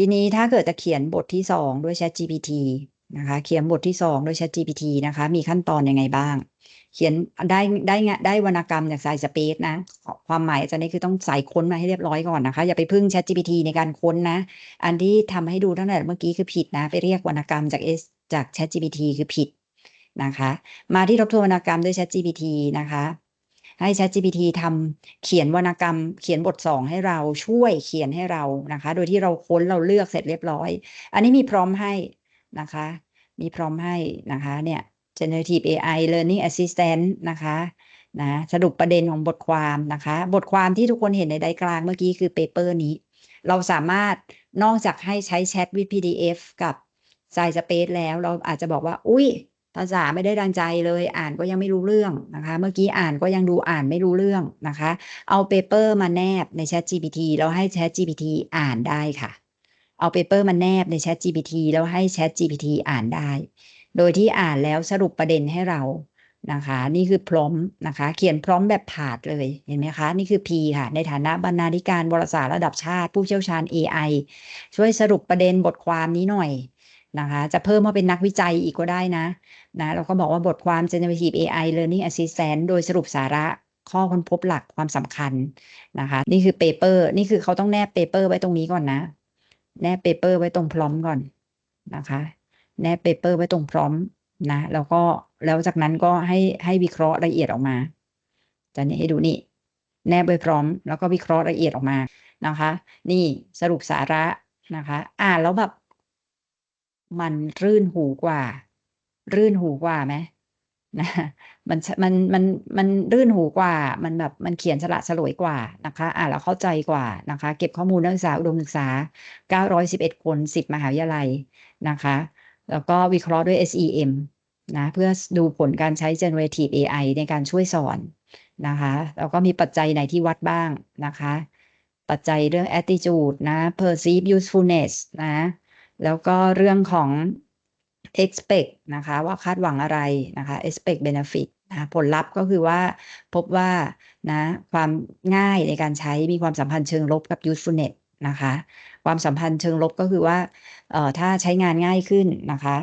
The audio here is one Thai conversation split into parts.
ทีนี้ถ้าเกิดจะเขียนบทที่สองด้วย ChatGPT นะคะ เขียนบทที่สองด้วย ChatGPT นะคะ มีขั้นตอนยังไงบ้าง เขียนได้ได้งได้วรรณกรรมจากสายสเปซนะ ความหมายอาจารย์นี่คือต้องใส่ค้นมาให้เรียบร้อยก่อนนะคะ อย่าไปพึ่ง ChatGPT ในการค้นนะ อันที่ทำให้ดูตั้งแต่เมื่อกี้คือผิดนะ ไปเรียกวรรณกรรมจาก S จาก ChatGPT คือผิดนะคะ มาที่ทบทวนวรรณกรรมด้วย ChatGPT นะคะ ให้ ChatGPT ทำเขียนวรรณกรรม เขียนบทสองให้เราช่วยเขียนให้เรานะคะ โดยที่เราค้นเราเลือกเสร็จเรียบร้อย อันนี้มีพร้อมให้นะคะ มีพร้อมให้นะคะเนี่ย generative AI learning assistant นะคะนะสรุปประเด็นของบทความนะคะ บทความที่ทุกคนเห็นในไดกลางเมื่อกี้คือเปเปอร์นี้ เราสามารถนอกจากให้ใช้แชทวิด PDF กับ s i สเปซแล้วเราอาจจะบอกว่า อุ้ย ภาษาไม่ได้ดังใจเลยอ่านก็ยังไม่รู้เรื่องนะคะ เมื่อกี้อ่านก็ยังดูอ่านไม่รู้เรื่องนะคะ เอาเปเปอร์มาแนบใน Chat GPT แล้วให้ Chat GPT อ่านได้ค่ะ เอาเปเปอร์มาแนบใน Chat GPT แล้วให้ Chat GPT อ่านได้ โดยที่อ่านแล้วสรุปประเด็นให้เรานะคะ นี่คือพร้อมนะคะ เขียนพร้อมแบบผาดเลยเห็นไหมคะ นี่คือ P ค่ะ ในฐานะบรรณาธิการวารสารระดับชาติ ผู้เชี่ยวชาญ AI ช่วยสรุปประเด็นบทความนี้หน่อย นะคะ จะเพิ่มมาเป็นนักวิจัยอีกก็ได้นะนะเราก็บอกว่าบทความ generative AI learning assistant โดยสรุปสาระข้อค้นพบหลักความสำคัญนะคะ นี่คือเปเปอร์นี่คือเขาต้องแนบเปเปอร์ไว้ตรงนี้ก่อนนะ แนบเปเปอร์ไว้ตรงพร้อมก่อนนะคะ แนบเปเปอร์ไว้ตรงพร้อมนะแล้วก็แล้วจากนั้นก็ให้ให้วิเคราะห์ละเอียดออกมาจะนี่ให้ดูนี่ แนบไว้พร้อม แล้วก็วิเคราะห์ละเอียดออกมานะคะ นี่สรุปสาระนะคะ อ่านแล้วแบบ มันรื่นหูกว่า รื่นหูกว่าไหมนะมันมันมันมันรื่นหูกว่า มันแบบมันเขียนสละสลวยกว่านะคะ อ่านแล้วเข้าใจกว่านะคะ เก็บข้อมูลนักศึกษาอุดมศึกษา 911 คน 10 มหาวิทยาลัยนะคะ แล้วก็วิเคราะห์ด้วย SEM นะเพื่อดูผลการใช้ generative AI ในการช่วยสอนนะคะ แล้วก็มีปัจจัยไหนที่วัดบ้างนะคะ ปัจจัยเรื่อง attitude นะ perceive usefulness นะ แล้วก็เรื่องของ expect นะคะ ว่าคาดหวังอะไรนะคะ expect benefit นะผลลัพธ์ก็คือว่าพบว่านะความง่ายในการใช้มีความสัมพันธ์เชิงลบกับ usefulness นะคะ ความสัมพันธ์เชิงลบก็คือว่าเอ่อถ้าใช้งานง่ายขึ้นนะคะ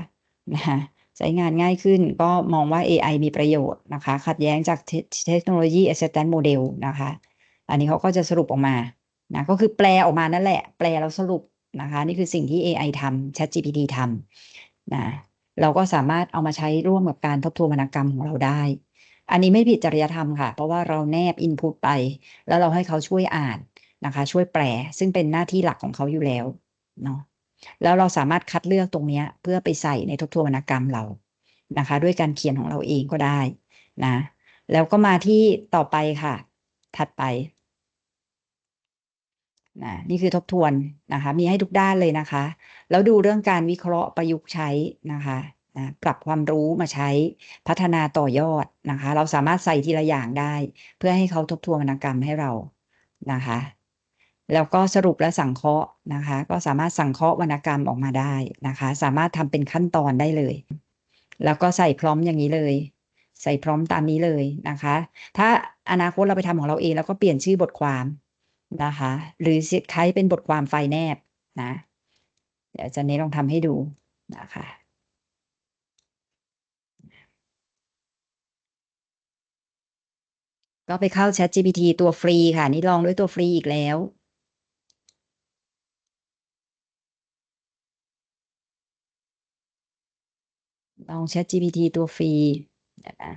นะใช้งานง่ายขึ้นก็มองว่า AI มีประโยชน์นะคะ ขัดแย้งจากเทคโนโลยี assistant model นะคะ อันนี้เขาก็จะสรุปออกมานะก็คือแปลออกมานั่นแหละ แปลแล้วสรุป นะคะ นี่คือสิ่งที่ AI ทำ ChatGPT ทำนะเราก็สามารถเอามาใช้ร่วมกับการทบทวนวรรณกรรมของเราได้ อันนี้ไม่ผิดจริยธรรมค่ะ เพราะว่าเราแนบ input ไป แล้วเราให้เขาช่วยอ่านนะคะ ช่วยแปล ซึ่งเป็นหน้าที่หลักของเขาอยู่แล้วเนาะแล้วเราสามารถคัดเลือกตรงนี้เพื่อไปใส่ในทบทวนวรรณกรรมเรานะคะ ด้วยการเขียนของเราเองก็ได้นะ แล้วก็มาที่ต่อไปค่ะ ถัดไป นะนี่คือทบทวนนะคะ มีให้ทุกด้านเลยนะคะ แล้วดูเรื่องการวิเคราะห์ประยุกต์ใช้นะคะนะปรับความรู้มาใช้พัฒนาต่อยอดนะคะ เราสามารถใส่ทีละอย่างได้ เพื่อให้เขาทบทวนวรรณกรรมให้เรานะคะ แล้วก็สรุปและสังเคราะห์นะคะ ก็สามารถสังเคราะห์วรรณกรรมออกมาได้นะคะ สามารถทำเป็นขั้นตอนได้เลย แล้วก็ใส่พร้อมอย่างนี้เลย ใส่พร้อมตามนี้เลยนะคะ ถ้าอนาคตเราไปทำของเราเองแล้วก็เปลี่ยนชื่อบทความ นะคะ หรือใช้เป็นบทความไฟล์แนบนะ เดี๋ยวจะเน้นลองทำให้ดูนะคะก็ไปเข้า ChatGPT ตัวฟรีค่ะ นี่ลองด้วยตัวฟรีอีกแล้ว ลอง ChatGPT ตัวฟรีนะ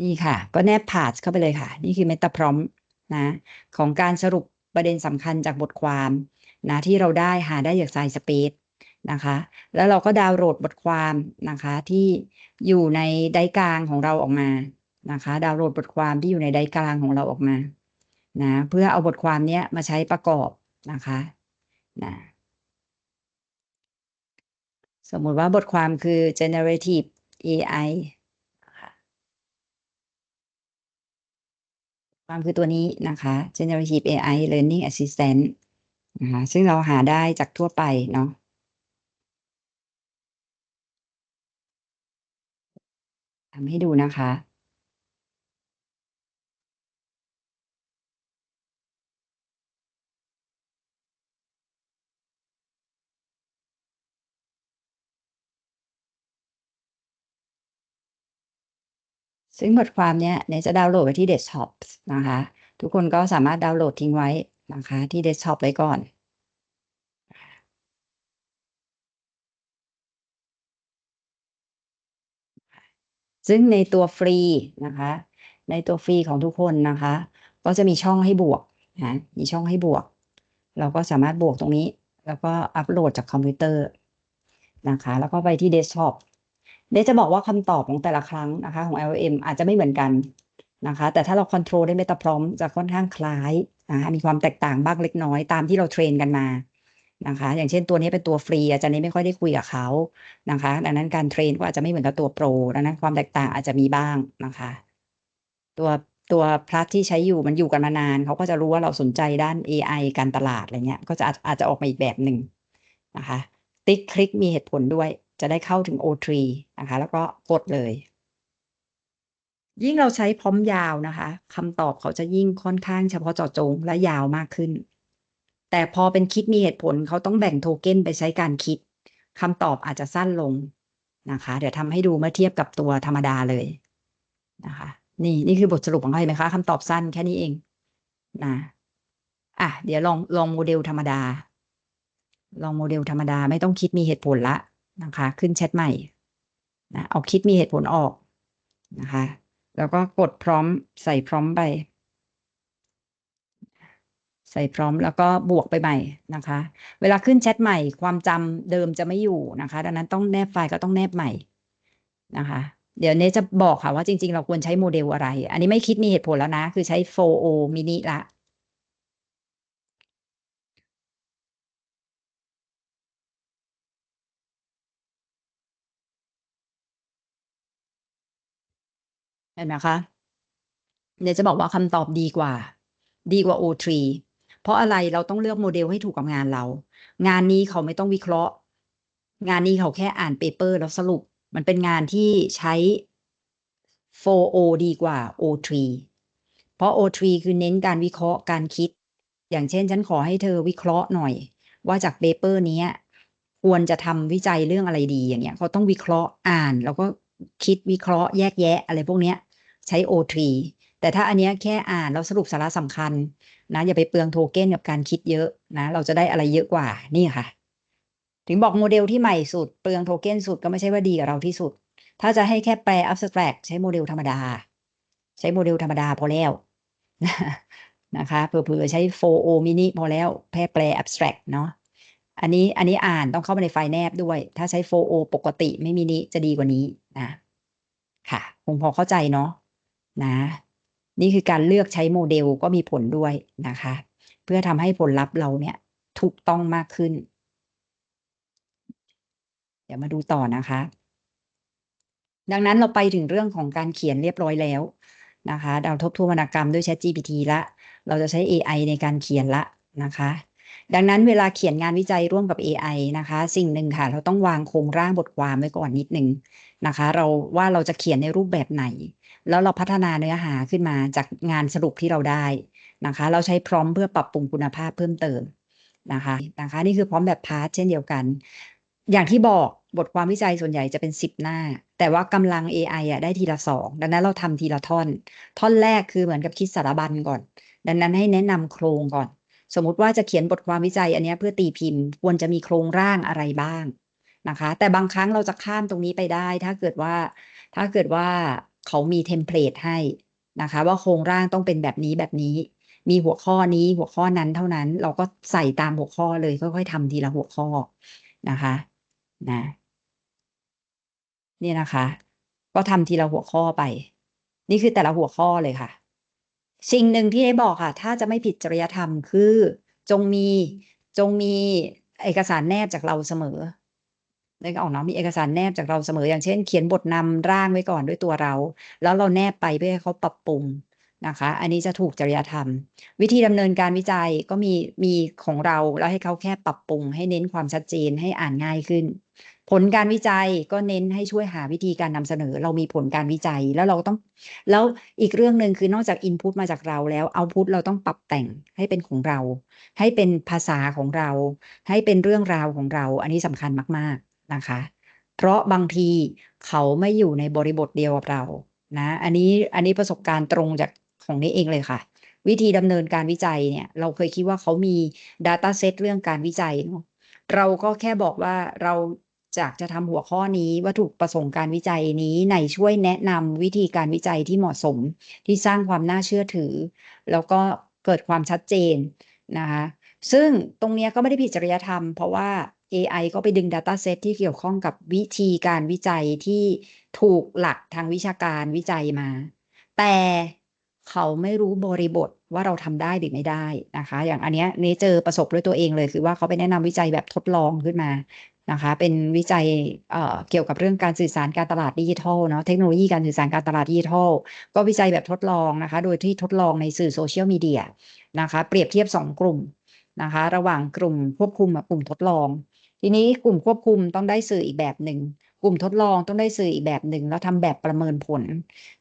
นี่ค่ะ ก็แนบพาสเข้าไปเลยค่ะ นี่คือ Meta Prompt นะของการสรุปประเด็นสำคัญจากบทความนะที่เราได้หาได้จาก Scilespace นะคะ แล้วเราก็ดาวน์โหลดบทความนะคะที่อยู่ในไดกลางของเราออกมานะคะ ดาวน์โหลดบทความที่อยู่ในไดกลางของเราออกมานะเพื่อเอาบทความเนี้ยมาใช้ประกอบนะคะนะสมมุติว่าบทความคือ generative AI ความคือตัวนี้นะคะ generative AI learning assistant นะคะซึ่งเราหาได้จากทั่วไปเนาะทำให้ดูนะคะ ซึ่งบทความเนี้ยเนยจะดาวน์โหลดไว้ที่เดสก์ท็อปนะคะ ทุกคนก็สามารถดาวน์โหลดทิ้งไว้นะคะ ที่เดสก์ท็อปไว้ก่อนซึ่งในตัวฟรีนะคะ ในตัวฟรีของทุกคนนะคะ ก็จะมีช่องให้บวกนะมีช่องให้บวก เราก็สามารถบวกตรงนี้ แล้วก็อัปโหลดจากคอมพิวเตอร์นะคะ แล้วก็ไปที่เดสก์ท็อป เดยวจะบอกว่าคำตอบของแต่ละครั้งนะคะของ LLM อาจจะไม่เหมือนกันนะคะ แต่ถ้าเราคอนโทรลได้เมตาพร้อมจะค่อนข้างคล้ายนะคะมีความแตกต่างบ้างเล็กน้อยตามที่เราเทรนกันมานะคะ อย่างเช่นตัวนี้เป็นตัวฟรี อาจารย์นี้ไม่ค่อยได้คุยกับเขานะคะ ดังนั้นการเทรนก็อาจจะไม่เหมือนกับตัวโปรดังนั้นความแตกต่างอาจจะมีบ้างนะคะ ตัวตัวพลัสที่ใช้อยู่มันอยู่กันมานาน เขาก็จะรู้ว่าเราสนใจด้าน AI การตลาดอะไรเงี้ย ก็จะอาจจะออกมาอีกแบบหนึ่งนะคะ ติ๊กคลิกมีเหตุผลด้วย จะได้เข้าถึง O3 นะคะ แล้วก็กดเลย ยิ่งเราใช้พร้อมยาวนะคะคำตอบเขาจะยิ่งค่อนข้างเฉพาะเจาะจงและยาวมากขึ้น แต่พอเป็นคิดมีเหตุผลเขาต้องแบ่งโทเก้นไปใช้การคิดคำตอบอาจจะสั้นลงนะคะ เดี๋ยวทำให้ดูเมื่อเทียบกับตัวธรรมดาเลยนะคะ นี่นี่คือบทสรุปของเขาเห็นไหมคะคำตอบสั้นแค่นี้เองนะอะเดี๋ยวลองลองโมเดลธรรมดา ลองโมเดลธรรมดาไม่ต้องคิดมีเหตุผลละ นะคะ ขึ้นแชทใหม่นะเอาคิดมีเหตุผลออกนะคะ แล้วก็กดพร้อมใส่พร้อมไป ใส่พร้อมแล้วก็บวกไปใหม่นะคะ เวลาขึ้นแชทใหม่ ความจำเดิมจะไม่อยู่นะคะ ดังนั้นต้องแนบไฟล์ก็ต้องแนบใหม่นะคะ เดี๋ยวเนจะบอกค่ะว่าจริง ๆ เราควรใช้โมเดลอะไร อันนี้ไม่คิดมีเหตุผลแล้วนะ คือใช้ 4O mini ละ เห็นไหมคะเดี๋ยวจะบอกว่าคำตอบดีกว่า ดีกว่า O3 เพราะอะไรเราต้องเลือกโมเดลให้ถูกกับงานเรา งานนี้เขาไม่ต้องวิเคราะห์ งานนี้เขาแค่อ่านเปเปอร์แล้วสรุป มันเป็นงานที่ใช้ 4O ดีกว่า O3 เพราะ O3 คือเน้นการวิเคราะห์การคิด อย่างเช่น ฉันขอให้เธอวิเคราะห์หน่อย ว่าจากเปเปอร์นี้ควรจะทำวิจัยเรื่องอะไรดีอย่างเงี้ยเขาต้องวิเคราะห์อ่าน แล้วก็คิดวิเคราะห์แยกแยะอะไรพวกเนี้ย ใช้ O3 แต่ถ้าอันเนี้ยแค่อ่านแล้วสรุปสาระสำคัญนะอย่าไปเปลืองโทเก้นกับการคิดเยอะนะเราจะได้อะไรเยอะกว่านี่ค่ะ ถึงบอกโมเดลที่ใหม่สุด เปลืองโทเก้นสุดก็ไม่ใช่ว่าดีกับเราที่สุด ถ้าจะให้แค่แปล abstract ใช้โมเดลธรรมดา ใช้โมเดลธรรมดาพอแล้วนะคะเผื่อๆใช้ 4O mini พอแล้วแพร่แปล abstract เนาะอันนี้อันนี้อ่านต้องเข้ามาในไฟล์แนบด้วย ถ้าใช้ 4O ปกติไม่มินิจะดีกว่านี้นะค่ะ คงพอเข้าใจเนาะ นะ นี่คือการเลือกใช้โมเดลก็มีผลด้วยนะคะ เพื่อทำให้ผลลัพธ์เราเนี่ยถูกต้องมากขึ้น เดี๋ยวมาดูต่อนะคะ ดังนั้นเราไปถึงเรื่องของการเขียนเรียบร้อยแล้วนะคะดาวทบทวนวรรณกรรมด้วย ChatGPT ละ เราจะใช้ AI ในการเขียนละนะคะ ดังนั้นเวลาเขียนงานวิจัยร่วมกับ AI นะคะ สิ่งหนึ่งค่ะ เราต้องวางโครงร่างบทความไว้ก่อนนิดนึงนะคะ เราว่าเราจะเขียนในรูปแบบไหน แล้วเราพัฒนาเนื้อหาขึ้นมาจากงานสรุปที่เราได้นะคะ เราใช้พร้อมเพื่อปรับปรุงคุณภาพเพิ่มเติมนะคะนะคะนี่คือพร้อมแบบพาร์ทเช่นเดียวกัน อย่างที่บอกบทความวิจัยส่วนใหญ่จะเป็นสิบหน้า แต่ว่ากำลัง AI อะได้ทีละสองดังนั้นเราทำทีละท่อน ท่อนแรกคือเหมือนกับคิดสารบัญก่อน ดังนั้นให้แนะนำโครงก่อน สมมุติว่าจะเขียนบทความวิจัยอันนี้เพื่อตีพิมพ์ ควรจะมีโครงร่างอะไรบ้างนะคะ แต่บางครั้งเราจะข้ามตรงนี้ไปได้ ถ้าเกิดว่าถ้าเกิดว่า เขามีเทมเพลตให้นะคะ ว่าโครงร่างต้องเป็นแบบนี้แบบนี้ มีหัวข้อนี้หัวข้อนั้นเท่านั้น เราก็ใส่ตามหัวข้อเลยค่อยๆทำทีละหัวข้อนะคะนะนี่นะคะ ก็ทำทีละหัวข้อไป นี่คือแต่ละหัวข้อเลยค่ะ สิ่งหนึ่งที่ได้บอกค่ะ ถ้าจะไม่ผิดจริยธรรมคือ จงมีจงมีเอกสารแนบจากเราเสมอ นึกออกเนาะมีเอกสารแนบจากเราเสมออย่างเช่น เขียนบทนำร่างไว้ก่อนด้วยตัวเรา แล้วเราแนบไปเพื่อให้เขาปรับปรุงนะคะ อันนี้จะถูกจริยธรรม วิธีดำเนินการวิจัยก็มีมีของเราแล้วให้เขาแค่ปรับปรุง ให้เน้นความชัดเจนให้อ่านง่ายขึ้น ผลการวิจัยก็เน้นให้ช่วยหาวิธีการนำเสนอ เรามีผลการวิจัยแล้วเราต้อง แล้วอีกเรื่องหนึ่งคือนอกจากอินพุตมาจากเราแล้วเอาพุตเราต้องปรับแต่งให้เป็นของเรา ให้เป็นภาษาของเรา ให้เป็นเรื่องราวของเรา อันนี้สำคัญมากๆ นะคะ เพราะบางทีเขาไม่อยู่ในบริบทเดียวกับเรานะอันนี้อันนี้ประสบการณ์ตรงจากของนี้เองเลยค่ะ วิธีดำเนินการวิจัยเนี่ยเราเคยคิดว่าเขามี Data Set เรื่องการวิจัยเนาะเราก็แค่บอกว่าเราจากจะทำหัวข้อนี้วัตถุประสงค์การวิจัยนี้ในช่วยแนะนำวิธีการวิจัยที่เหมาะสมที่สร้างความน่าเชื่อถือ แล้วก็เกิดความชัดเจนนะคะซึ่งตรงเนี้ยก็ไม่ได้ผิดจริยธรรม เพราะว่า AI ก็ไปดึง Data Set ที่เกี่ยวข้องกับวิธีการวิจัยที่ถูกหลักทางวิชาการวิจัยมา แต่เขาไม่รู้บริบทว่าเราทำได้หรือไม่ได้นะคะ อย่างอันเนี้ยเนเจอประสบด้วยตัวเองเลย คือว่าเขาไปแนะนำวิจัยแบบทดลองขึ้นมานะคะ เป็นวิจัยเเกี่ยวกับเรื่องการสื่อสารการตลาดดิจิทัลเนาะเทคโนโลยีการสื่อสารการตลาดดิจิทัล ก็วิจัยแบบทดลองนะคะ โดยที่ทดลองในสื่อโซเชียลมีเดียนะคะ เปรียบเทียบ 2 กลุ่มนะคะ ระหว่างกลุ่มควบคุมกับกลุ่มทดลอง ทีนี้กลุ่มควบคุมต้องได้สื่ออีกแบบหนึ่งกลุ่มทดลองต้องได้สื่ออีกแบบหนึ่งแล้วทำแบบประเมินผล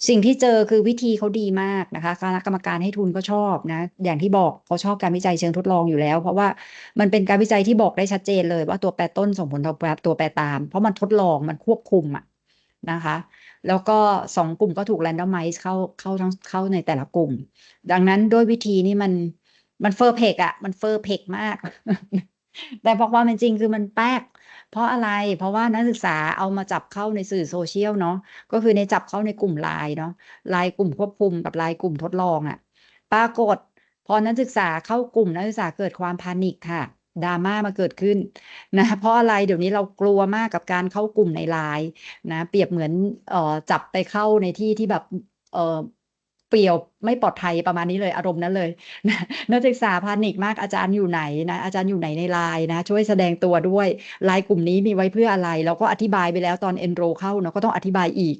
สิ่งที่เจอคือวิธีเขาดีมากนะคะคณะกรรมการให้ทุนก็ชอบนะ อย่างที่บอกเขาชอบการวิจัยเชิงทดลองอยู่แล้ว เพราะว่ามันเป็นการวิจัยที่บอกได้ชัดเจนเลย ว่าตัวแปรต้นส่งผลต่อแปรตัวแปรตาม เพราะมันทดลองมันควบคุมอะนะคะ แล้วก็สองกลุ่มก็ถูกแรนดอมไมซ์เข้าเข้าทั้งเข้าในแต่ละกลุ่ม ดังนั้นด้วยวิธีนี้มันมันเฟอร์เพกอะมันเฟอร์เพกมาก แต่พอความเป็นจริงคือมันแป๊ก เพราะอะไร เพราะว่านักศึกษาเอามาจับเข้าในสื่อโซเชียลเนาะ ก็คือในจับเข้าในกลุ่มไลน์เนาะ ไลน์กลุ่มควบคุมกับไลน์กลุ่มทดลองอะปรากฏ พอนักศึกษาเข้ากลุ่มนักศึกษาเกิดความพานิคค่ะ ดราม่ามาเกิดขึ้นนะ เพราะอะไรเดี๋ยวนี้เรากลัวมากกับการเข้ากลุ่มในไลน์นะ เปรียบเหมือนเอ่อจับไปเข้าในที่ที่แบบเอ่อ เปลี่ยวไม่ปลอดภัยประมาณนี้เลยอารมณ์นั้นเลยนะนักศึกษาพานิคมากอาจารย์อยู่ไหนนะอาจารย์อยู่ไหนในไลน์นะช่วยแสดงตัวด้วยไลน์กลุ่มนี้มีไว้เพื่ออะไรเราก็อธิบายไปแล้วตอนเอนโรเข้าเนาะก็ต้องอธิบายอีก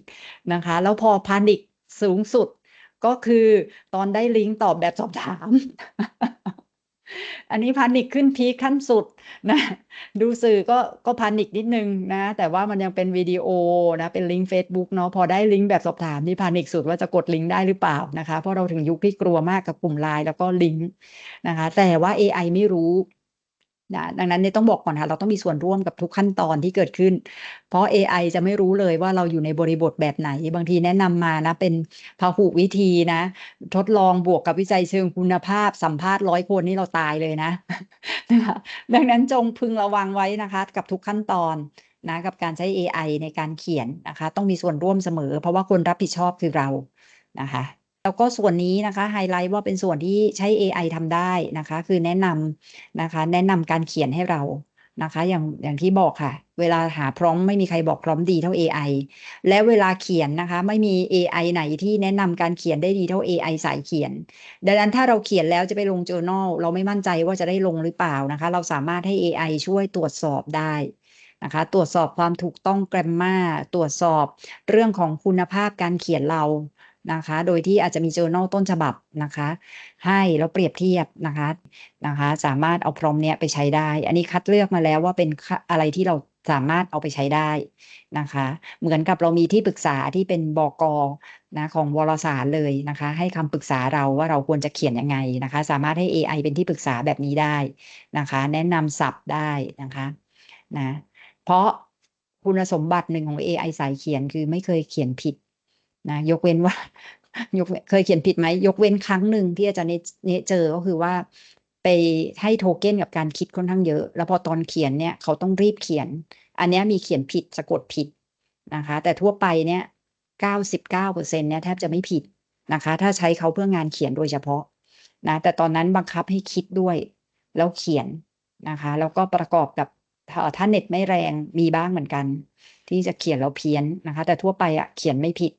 นะคะ แล้วพอพานิคสูงสุดก็คือตอนได้ลิงก์ตอบแบบสอบถาม อันนี้พานิคขึ้นพีคขั้นสุดนะดูสื่อก็ก็พานิคนิดนึงนะ แต่ว่ามันยังเป็นวิดีโอนะเป็นลิงก์ Facebook เนาะพอได้ลิงก์แบบสอบถามนี่พานิคสุดว่าจะกดลิงก์ได้หรือเปล่านะคะ เพราะเราถึงยุคที่กลัวมากกับกลุ่มไลน์แล้วก็ลิงก์นะคะ แต่ว่า AI ไม่รู้ นะดังนั้นเนี่ยต้องบอกก่อนค่ะเราต้องมีส่วนร่วมกับทุกขั้นตอนที่เกิดขึ้น เพราะ AI จะไม่รู้เลยว่าเราอยู่ในบริบทแบบไหน บางทีแนะนำมานะ เป็นพหุวิธีนะ ทดลองบวกกับวิจัยเชิงคุณภาพสัมภาษณ์ร้อยคนนี่เราตายเลยนะนะคะดังนั้นจงพึงระวังไว้นะคะ กับทุกขั้นตอนนะกับการใช้ AI ในการเขียนนะคะ ต้องมีส่วนร่วมเสมอ เพราะว่าคนรับผิดชอบคือเรานะคะ แล้วก็ส่วนนี้นะคะไฮไลท์ว่าเป็นส่วนที่ใช้ AI ทำได้นะคะ คือแนะนำนะคะ แนะนำการเขียนให้เรานะคะ อย่างอย่างที่บอกค่ะ เวลาหาพร้อมไม่มีใครบอกพร้อมดีเท่า AI และเวลาเขียนนะคะ ไม่มี AI ไหนที่แนะนำการเขียนได้ดีเท่า AI สายเขียน ดังนั้นถ้าเราเขียนแล้วจะไปลง journal เราไม่มั่นใจว่าจะได้ลงหรือเปล่านะคะ เราสามารถให้ AI ช่วยตรวจสอบได้นะคะตรวจสอบความถูกต้อง grammar ตรวจสอบเรื่องของคุณภาพการเขียนเรา นะคะ โดยที่อาจจะมี journal ต้นฉบับนะคะ ให้แล้วเปรียบเทียบนะคะนะคะ สามารถเอาพร้อมเนี้ยไปใช้ได้ อันนี้คัดเลือกมาแล้วว่าเป็นอะไรที่เราสามารถเอาไปใช้ได้นะคะ เหมือนกับเรามีที่ปรึกษาที่เป็นบกนะของวารสารเลยนะคะ ให้คำปรึกษาเราว่าเราควรจะเขียนยังไงนะคะ สามารถให้ AI เป็นที่ปรึกษาแบบนี้ได้นะคะ แนะนำศัพท์ได้นะคะนะเพราะคุณสมบัติหนึ่งของ AI สายเขียนคือไม่เคยเขียนผิด นะยกเว้นว่ายกเคยเขียนผิดไหมยกเว้นครั้งหนึ่งที่อาจารย์เนเจอก็คือว่าไปให้โทเก้นกับการคิดค่อนข้างเยอะ แล้วพอตอนเขียนเนี่ยเขาต้องรีบเขียน อันนี้มีเขียนผิดสะกดผิดนะคะ แต่ทั่วไปเนี่ยเก้าสิบเก้าเปอร์เซ็นเนี่ยแทบจะไม่ผิดนะคะ ถ้าใช้เขาเพื่องานเขียนโดยเฉพาะนะแต่ตอนนั้นบังคับให้คิดด้วย แล้วเขียนนะคะ แล้วก็ประกอบกับถ้าเน็ตไม่แรงมีบ้างเหมือนกัน ที่จะเขียนแล้วเพี้ยนนะคะ แต่ทั่วไปอะเขียนไม่ผิด